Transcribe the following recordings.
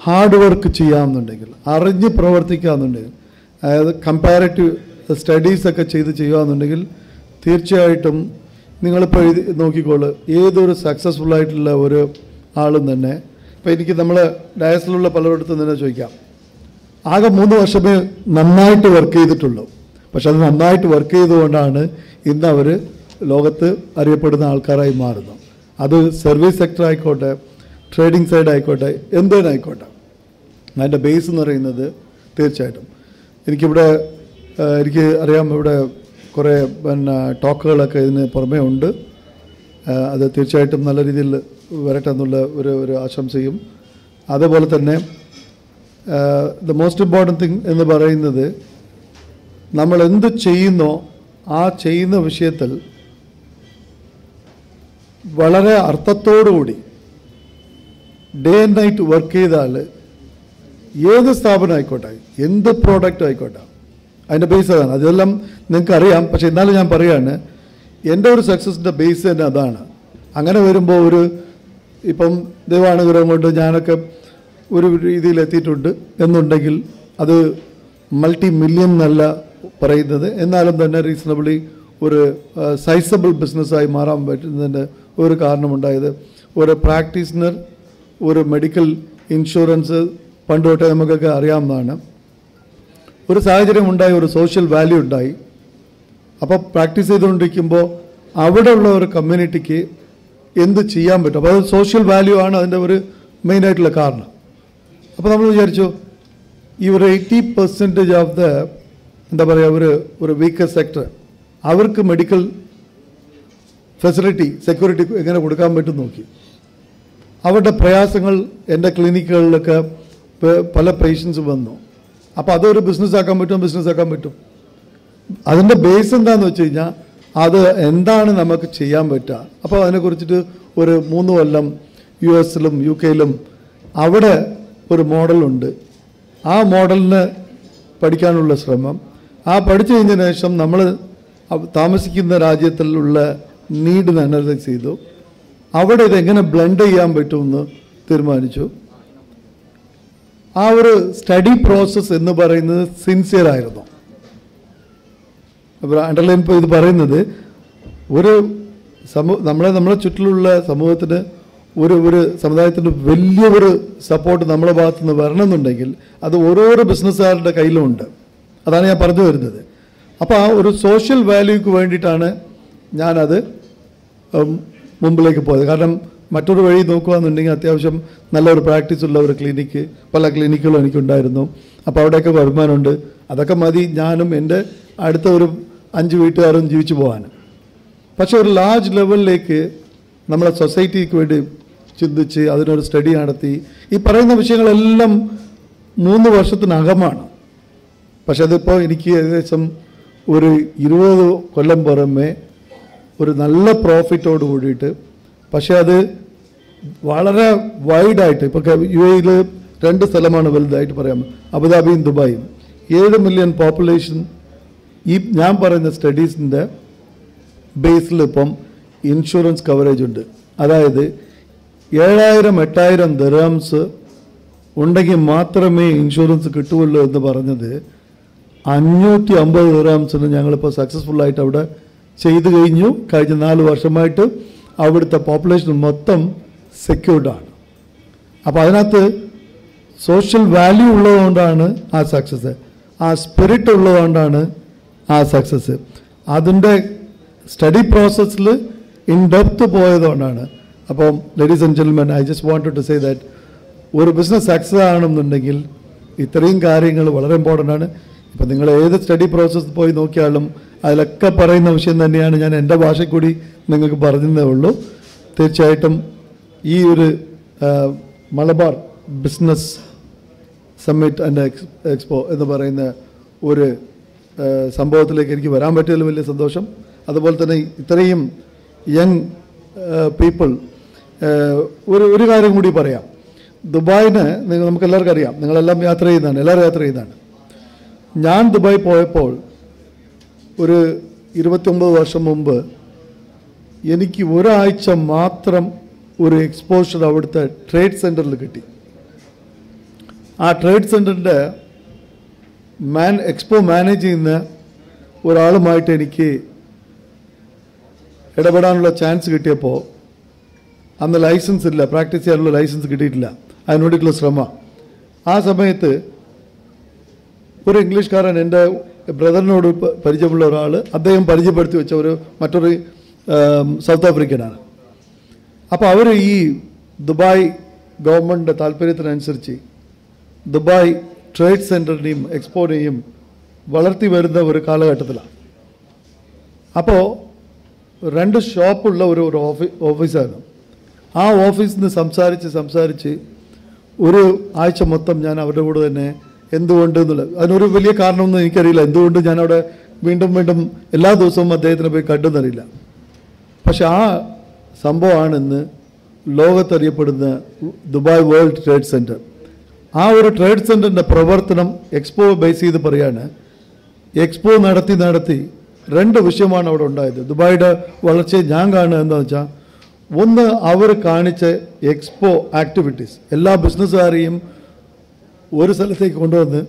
Hard work ചെയ്യാമെന്നുണ്ടെങ്കിൽ അറിഞ്ഞ് പ്രവർത്തിക്കാമെന്നുണ്ടെങ്കിൽ അതായത് comparative സ്റ്റഡീസൊക്കെ ചെയ്ത് ചെയ്യുകയെന്നുണ്ടെങ്കിൽ തീർച്ചയായിട്ടും നിങ്ങളിപ്പോൾ എഴുതി നോക്കിക്കോളൂ ഏതൊരു സക്സസ്ഫുൾ ആയിട്ടുള്ള ഒരു ആളും തന്നെ ഇപ്പോൾ എനിക്ക് നമ്മൾ ഡയസിലുള്ള പലരിടത്തും തന്നെ ചോദിക്കാം. ആകെ മൂന്ന് വർഷമേ നന്നായിട്ട് വർക്ക് ചെയ്തിട്ടുള്ളൂ. പക്ഷെ അത് നന്നായിട്ട് വർക്ക് ചെയ്തുകൊണ്ടാണ് ഇന്ന് അവർ ലോകത്ത് അറിയപ്പെടുന്ന ആൾക്കാരായി മാറുന്നത്. അത് സർവീസ് സെക്ടർ ആയിക്കോട്ടെ ട്രേഡിംഗ് സൈഡ് ആയിക്കോട്ടെ എന്തേനായിക്കോട്ടെ അതിന്റെ ബേസ് എന്ന് പറയുന്നത് തീർച്ചയായിട്ടും. എനിക്കിവിടെ എനിക്ക് അറിയാം ഇവിടെ കുറേ പിന്നെ ടോക്കുകളൊക്കെ ഇതിന് പുറമേ ഉണ്ട്. അത് തീർച്ചയായിട്ടും നല്ല രീതിയിൽ വരട്ടെ എന്നുള്ള ഒരു ഒരു ആശംസയും. അതേപോലെ തന്നെ ദ മോസ്റ്റ് ഇമ്പോർട്ടന്റ് തിങ് എന്ന് പറയുന്നത് നമ്മൾ എന്ത് ചെയ്യുന്നോ ആ ചെയ്യുന്ന വിഷയത്തിൽ വളരെ അർത്ഥത്തോടുകൂടി ഡേ ആൻഡ് നൈറ്റ് വർക്ക് ചെയ്ത ചെയ്താൽ ഏത് സ്ഥാപനം ആയിക്കോട്ടെ എന്ത് പ്രോഡക്റ്റ് ആയിക്കോട്ടെ അതിന്റെ ബേസ് അതാണ്. അതെല്ലാം നിങ്ങൾക്ക് അറിയാം പക്ഷെ എന്നാലും ഞാൻ പറയുകയാണ് എന്റെ ഒരു സക്സസിന്റെ ബേസ് തന്നെ അതാണ്. അങ്ങനെ വരുമ്പോൾ ഒരു ഇപ്പം ദൈവാനുഗ്രഹം കൊണ്ട് ഞാനൊക്കെ ഒരു രീതിയിൽ എത്തിയിട്ടുണ്ട് എന്നുണ്ടെങ്കിൽ അത് മൾട്ടി മില്യൺ എന്നല്ല പറയുന്നത്. എന്നാലും തന്നെ റീസണബിളി ഒരു സൈസബിൾ ബിസിനസ്സായി മാറാൻ പറ്റുന്നതിന്റെ ഒരു കാരണമുണ്ടായത് ഒരു പ്രാക്ടീഷണർ ഒരു മെഡിക്കൽ ഇൻഷുറൻസ് പണ്ട് തൊട്ടേ നമുക്കൊക്കെ അറിയാവുന്നതാണ്. ഒരു സാഹചര്യം ഉണ്ടായി ഒരു സോഷ്യൽ വാല്യൂ ഉണ്ടായി. അപ്പോൾ പ്രാക്ടീസ് ചെയ്തുകൊണ്ടിരിക്കുമ്പോൾ അവിടെയുള്ള ഒരു കമ്മ്യൂണിറ്റിക്ക് എന്ത് ചെയ്യാൻ പറ്റും? അപ്പോൾ അത് സോഷ്യൽ വാല്യൂ ആണ് അതിന്റെ ഒരു മെയിനായിട്ടുള്ള കാരണം. അപ്പോൾ നമ്മൾ വിചാരിച്ചു ഈ ഒരു എയ്റ്റി പെർസെന്റേജ് ഓഫ് ദ എന്താ പറയുക ഒരു ഒരു വീക്കർ സെക്ടർ അവർക്ക് മെഡിക്കൽ ഫെസിലിറ്റി സെക്യൂരിറ്റി എങ്ങനെ കൊടുക്കാൻ പറ്റും നോക്കി. അവരുടെ പ്രയാസങ്ങൾ എന്റെ ക്ലിനിക്കുകളിലൊക്കെ പല പേഷ്യൻസ് വന്നു. അപ്പോൾ അതൊരു ബിസിനസ് ആക്കാൻ പറ്റും ബിസിനസ് ആക്കാൻ പറ്റും. അതിന്റെ ബേസ് എന്താണെന്ന് വെച്ച് കഴിഞ്ഞാൽ അത് എന്താണ് നമുക്ക് ചെയ്യാൻ പറ്റുക? അപ്പോൾ അതിനെക്കുറിച്ചിട്ട് ഒരു മൂന്ന് കൊല്ലം യു എസിലും യു കെയിലും അവിടെ ഒരു മോഡലുണ്ട് ആ മോഡലിന് പഠിക്കാനുള്ള ശ്രമം. ആ പഠിച്ചു കഴിഞ്ഞതിന് ശേഷം നമ്മൾ താമസിക്കുന്ന രാജ്യത്തിലുള്ള നീഡിന് അനലൈസ് ചെയ്തു. അവിടെ ഇതെങ്ങനെ ബ്ലെൻഡ് ചെയ്യാൻ പറ്റുമെന്ന് തീരുമാനിച്ചു. ആ ഒരു സ്റ്റഡി പ്രോസസ്സ് എന്ന് പറയുന്നത് സിൻസിയർ ആയിരുന്നു. അപ്പോൾ അണ്ടർലൈൻ ഇപ്പോൾ ഇത് പറയുന്നത് ഒരു സമൂഹ നമ്മളെ നമ്മളെ ചുറ്റിലുള്ള സമൂഹത്തിന് ഒരു ഒരു സമുദായത്തിന് വലിയൊരു സപ്പോർട്ട് നമ്മളെ ഭാഗത്തു നിന്ന് വരണമെന്നുണ്ടെങ്കിൽ അത് ഓരോരോ ബിസിനസ്സുകാരുടെ കയ്യിലുമുണ്ട് അതാണ് ഞാൻ പറഞ്ഞു വരുന്നത്. അപ്പോൾ ആ ഒരു സോഷ്യൽ വാല്യൂക്ക് വേണ്ടിയിട്ടാണ് ഞാനത് മുമ്പിലേക്ക് പോയത്. കാരണം മറ്റൊരു വഴി നോക്കുകയാണെന്നുണ്ടെങ്കിൽ അത്യാവശ്യം നല്ലൊരു പ്രാക്ടീസ് ഉള്ള ഒരു ക്ലിനിക്ക് പല ക്ലിനിക്കുകളും എനിക്കുണ്ടായിരുന്നു. അപ്പോൾ അവിടെയൊക്കെ വരുമാനമുണ്ട് അതൊക്കെ മതി ഞാനും എന്റെ അടുത്ത ഒരു അഞ്ച് വീട്ടുകാരും ജീവിച്ചു പോകാൻ പക്ഷേ ഒരു ലാർജ് ലെവലിലേക്ക് നമ്മളെ സൊസൈറ്റിക്ക് വേണ്ടി ചിന്തിച്ച് അതിനൊരു സ്റ്റഡി നടത്തി. ഈ പറയുന്ന വിഷയങ്ങളെല്ലാം മൂന്ന് വർഷത്തിനകമാണ്. പക്ഷെ അതിപ്പോൾ എനിക്ക് ഏകദേശം ഒരു ഇരുപത് കൊല്ലം പുറമെ ഒരു നല്ല പ്രോഫിറ്റോട് കൂടിയിട്ട് പക്ഷേ അത് വളരെ വൈഡായിട്ട് ഇപ്പോൾ യു എയിൽ രണ്ട് സ്ഥലമാണ് വലുതായിട്ട് പറയാം. അബുദാബിയും ദുബായും. ഏഴ് മില്യൺ പോപ്പുലേഷൻ ഈ ഞാൻ പറയുന്ന സ്റ്റഡീസിന്റെ ബേസിൽ ഇപ്പം ഇൻഷുറൻസ് കവറേജ് ഉണ്ട്. അതായത് ഏഴായിരം എട്ടായിരം ദരാംസ് ഉണ്ടെങ്കിൽ മാത്രമേ ഇൻഷുറൻസ് കിട്ടുകയുള്ളൂ എന്ന് പറഞ്ഞത് അഞ്ഞൂറ്റി അമ്പത് ദരാംസിന് ഞങ്ങളിപ്പോൾ സക്സസ്ഫുള്ളായിട്ട് അവിടെ ചെയ്തു കഴിഞ്ഞു. കഴിഞ്ഞ നാല് വർഷമായിട്ട് അവിടുത്തെ പോപ്പുലേഷൻ മൊത്തം സെക്യൂർഡാണ് അപ്പോൾ അതിനകത്ത് സോഷ്യൽ വാല്യൂ ഉള്ളതുകൊണ്ടാണ് ആ സക്സസ് ആ സ്പിരിറ്റ് ഉള്ളതുകൊണ്ടാണ് ആ സക്സസ് അതിന്റെ സ്റ്റഡി പ്രോസസ്സിൽ ഇൻ ഡെപ്ത് പോയതുകൊണ്ടാണ് അപ്പം ladies and gentlemen I just wanted to say that ഒരു ബിസിനസ് സക്സസ് ആണെന്നുണ്ടെങ്കിൽ ഇത്രയും കാര്യങ്ങൾ വളരെ ഇമ്പോർട്ടന്റ് ആണ്. ഇപ്പം നിങ്ങൾ ഏത് സ്റ്റഡി പ്രോസസ്സ് പോയി നോക്കിയാലും അതിലൊക്കെ പറയുന്ന വിഷയം തന്നെയാണ് ഞാൻ എന്റെ ഭാഷ കൂടി നിങ്ങൾക്ക് പറഞ്ഞതേ ഉള്ളൂ. തീർച്ചയായിട്ടും ഈ ഒരു Malabar business summit and expo എന്ന് പറയുന്ന ഒരു സംഭവത്തിലേക്ക് എനിക്ക് വരാൻ പറ്റിയതിൽ വലിയ സന്തോഷം. അതുപോലെ തന്നെ ഇത്രയും യങ് പീപ്പിൾ ഒരു ഒരു കാര്യം കൂടി പറയാം. ദുബായിന് നിങ്ങൾ നമുക്ക് എല്ലാവർക്കും അറിയാം. നിങ്ങളെല്ലാം യാത്ര ചെയ്യുന്നതാണ് എല്ലാവരും യാത്ര ചെയ്യുന്നതാണ്. ഞാൻ ദുബായ് പോയപ്പോൾ ഒരു ഇരുപത്തൊമ്പത് വർഷം മുമ്പ് എനിക്ക് ഒരാഴ്ച മാത്രം ഒരു എക്സ്പോഷർ അവിടുത്തെ ട്രേഡ് സെന്ററിൽ കിട്ടി. ആ ട്രേഡ് സെന്ററിന്റെ മാൻ എക്സ്പോ മാനേജ് ചെയ്യുന്ന ഒരാളുമായിട്ട് എനിക്ക് ഇടപെടാനുള്ള ചാൻസ് കിട്ടിയപ്പോൾ അന്ന് ലൈസൻസ് ഇല്ല പ്രാക്ടീസ് ചെയ്യാനുള്ള ലൈസൻസ് കിട്ടിയിട്ടില്ല. അതിനുവേണ്ടിയിട്ടുള്ള ശ്രമം. ആ സമയത്ത് ഒരു ഇംഗ്ലീഷ്കാരൻ എന്റെ ബ്രദറിനോട് പരിചയമുള്ള ഒരാൾ അദ്ദേഹം പരിചയപ്പെടുത്തി വെച്ച ഒരു മറ്റൊരു സൗത്ത് ആഫ്രിക്കനാണ്. അപ്പോൾ അവർ ഈ ദുബായ് ഗവൺമെന്റ് താല്പര്യത്തിനനുസരിച്ച് ദുബായ് ട്രേഡ് സെന്ററിനെയും എക്സ്പോനെയും വളർത്തി വരുന്ന ഒരു കാലഘട്ടത്തിലാണ്. അപ്പോൾ രണ്ട് ഷോപ്പുള്ള ഒരു ഒരു ഓഫീ ഓഫീസാണ്. ആ ഓഫീസിൽ നിന്ന് സംസാരിച്ച് സംസാരിച്ച് ഒരു ആഴ്ച മൊത്തം ഞാൻ അവരുടെ കൂടെ തന്നെ എന്തുകൊണ്ട് എന്നുള്ളത് അതിനൊരു വലിയ കാരണമൊന്നും എനിക്കറിയില്ല. എന്തുകൊണ്ട് ഞാൻ അവിടെ വീണ്ടും വീണ്ടും എല്ലാ ദിവസവും അദ്ദേഹത്തിനെ പോയി കണ്ടെന്നറിയില്ല. പക്ഷെ ആ സംഭവമാണ് ഇന്ന് ലോകത്തറിയപ്പെടുന്ന ദുബായ് വേൾഡ് ട്രേഡ് സെന്റർ ആ ഒരു ട്രേഡ് സെന്ററിന്റെ പ്രവർത്തനം എക്സ്പോ ബേസ് ചെയ്ത് പറയാണ്. എക്സ്പോ നടത്തി നടത്തി രണ്ട് വിഷയമാണ് അവിടെ ഉണ്ടായത്. ദുബായിയുടെ വളർച്ചയെ ഞാൻ കാണുക എന്താണെന്ന് വെച്ചാൽ ഒന്ന് അവർ കാണിച്ച എക്സ്പോ ആക്ടിവിറ്റീസ്. എല്ലാ ബിസിനസ്സുകാരെയും ഒരു സ്ഥലത്തേക്ക് കൊണ്ടുവന്ന്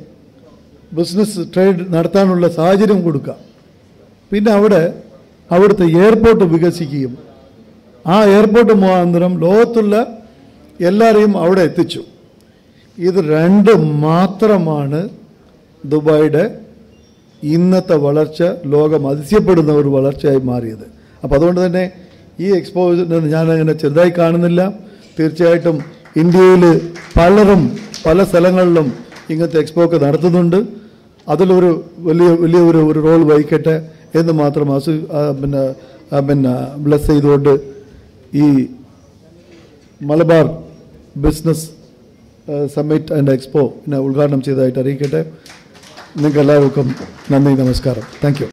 ബിസിനസ് ട്രേഡ് നടത്താനുള്ള സാഹചര്യം കൊടുക്കുക പിന്നെ അവിടെ അവിടുത്തെ എയർപോർട്ട് വികസിക്കുകയും ആ എയർപോർട്ട് മുഖാന്തരം ലോകത്തുള്ള എല്ലാവരെയും അവിടെ എത്തിച്ചു. ഇത് രണ്ട് മാത്രമാണ് ദുബായിയുടെ ഇന്നത്തെ വളർച്ച ലോകം അതിശയപ്പെടുന്ന ഒരു വളർച്ചയായി മാറിയത്. അപ്പോൾ അതുകൊണ്ട് തന്നെ ഈ എക്സ്പോസിനെ ഞാനങ്ങനെ ചെറുതായി കാണുന്നില്ല. തീർച്ചയായിട്ടും ഇന്ത്യയിൽ പലരും പല സ്ഥലങ്ങളിലും ഇങ്ങനത്തെ എക്സ്പോ ഒക്കെ നടത്തുന്നുണ്ട്. അതിലൊരു വലിയ വലിയ ഒരു ഒരു റോൾ വഹിക്കട്ടെ എന്ന് മാത്രം അസു പിന്നെ പിന്നെ ബ്ലസ് ചെയ്തുകൊണ്ട് ഈ Malabar business summit and expo ഉദ്ഘാടനം ചെയ്തതായിട്ട് അറിയിക്കട്ടെ. നിങ്ങൾക്ക് എല്ലാവർക്കും നന്ദി നമസ്കാരം. Thank you